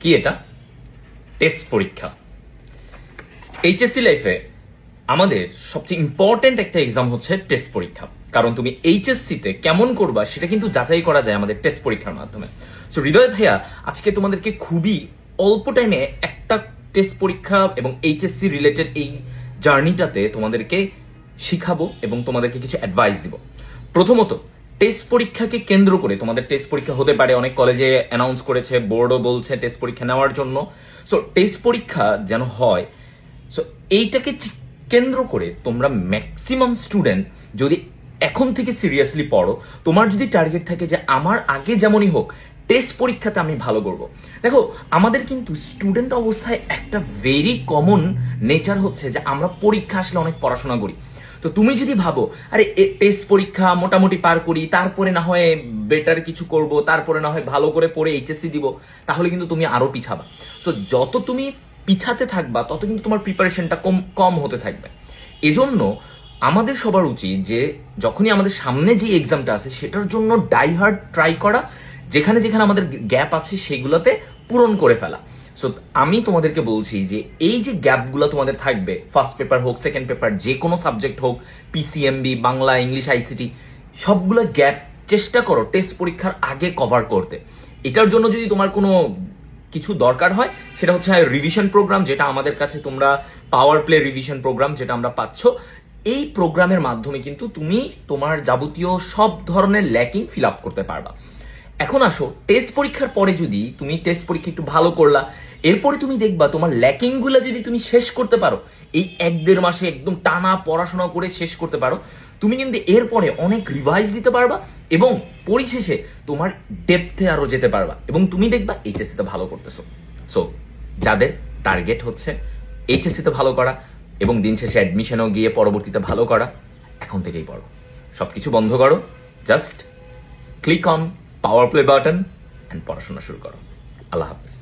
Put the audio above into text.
কি এটা? টেস্ট পরীক্ষা। এইচএসসি লাইফে আমাদের সবচেয়ে ইম্পর্টেন্ট একটা এক্সাম হচ্ছে টেস্ট পরীক্ষা। কারণ তুমি এইচএসসি তে কেমন করবা সেটা কিন্তু যাচাই করা যায় আমাদের টেস্ট পরীক্ষার মাধ্যমে। সো হৃদয় ভাইয়া, আজকে তোমাদেরকে খুবই অল্প টাইমে একটা টেস্ট পরীক্ষা এবং এইচএসসি রিলেটেড এই জার্নিটাতে তোমাদেরকে শিখাবো এবং তোমাদেরকে কিছু অ্যাডভাইস দিব। প্রথমত টেস্ট পরীক্ষাকে কেন্দ্র করে, তোমাদের টেস্ট পরীক্ষা হতে পারে, অনেক কলেজে অ্যানাউন্স করেছে বোর্ডও বলছে টেস্ট পরীক্ষা নেওয়ার জন্য। সো টেস্ট পরীক্ষা যেন হয় সো এইটাকে কেন্দ্র করে তোমরা ম্যাক্সিমাম স্টুডেন্ট যদি এখন থেকে সিরিয়াসলি পড়ো, তোমার যদি টার্গেট থাকে যে আমার আগে যেমনই হোক টেস্ট পরীক্ষাতে আমি ভালো করব। দেখো, আমাদের কিন্তু স্টুডেন্ট অবস্থায় একটা ভেরি কমন নেচার হচ্ছে যে আমরা পরীক্ষা আসলে অনেক পড়াশোনা করি। তো তুমি যদি ভাবো, আরে টেস্ট পরীক্ষা মোটামুটি পার করি, তারপরে না হয় বেটার কিছু করব, তারপরে না হয় ভালো করে পড়ে এইচএসসি দিব, তাহলে কিন্তু তুমি আরও পিছাবা। সো যত তুমি পিছাতে থাকবা, তত কিন্তু তোমার প্রিপারেশনটা কম কম হতে থাকবে। এজন্য আমাদের সবার উচিত যে, যখনই আমাদের সামনে যে এক্সামটা আছে, সেটার জন্য ডাই হার্ড ট্রাই করা, যেখানে যেখানে আমাদের গ্যাপ আছে, সেগুলোতে পূরণ করে ফেলা। সো আমি তোমাদেরকে বলছি যে এই যে গ্যাপগুলো তোমাদের থাকবে ফার্স্ট পেপার হোক সেকেন্ড পেপার যে কোনো সাবজেক্ট হোক পিসিএমবি বাংলা ইংলিশ আইসিটি সবগুলো গ্যাপ চেষ্টা করো টেস্ট পরীক্ষার আগে কভার করতে। এটার জন্য যদি তোমার কোনো কিছু দরকার হয়, সেটা হচ্ছে রিভিশন প্রোগ্রাম যেটা আমাদের কাছে তোমরা পাওয়ার প্লে রিভিশন প্রোগ্রাম যেটা আমরা পাচ্ছ, এই প্রোগ্রামের মাধ্যমে কিন্তু তুমি তোমার যাবতীয় সব ধরনের ল্যাকিং ফিল আপ করতে পারবা। এখন আসো টেস্ট পরীক্ষার পরে যদি তুমি টেস্ট পরীক্ষা একটু ভালো করলা এরপরে তুমি দেখবা তোমার ল্যাকিংগুলা যদি তুমি শেষ করতে পারো, এই এক দেড় মাসে একদম টানা পড়াশোনা করে শেষ করতে পারো, তুমি কিন্তু এরপরে অনেক রিভাইজ দিতে পারবা এবং পরিশেষে তোমার ডেপথে আরও যেতে পারবা এবং তুমি দেখবা এইচএসসি তে ভালো করতেছো। সো যাদের টার্গেট হচ্ছে এইচএসসি তে ভালো করা এবং দিন শেষে অ্যাডমিশনও গিয়ে পরবর্তীতে ভালো করা, এখন থেকেই পড়ো। সবকিছু বন্ধ করো just click on power play button and পড়াশোনা শুরু করো। আল্লাহ হাফিজ।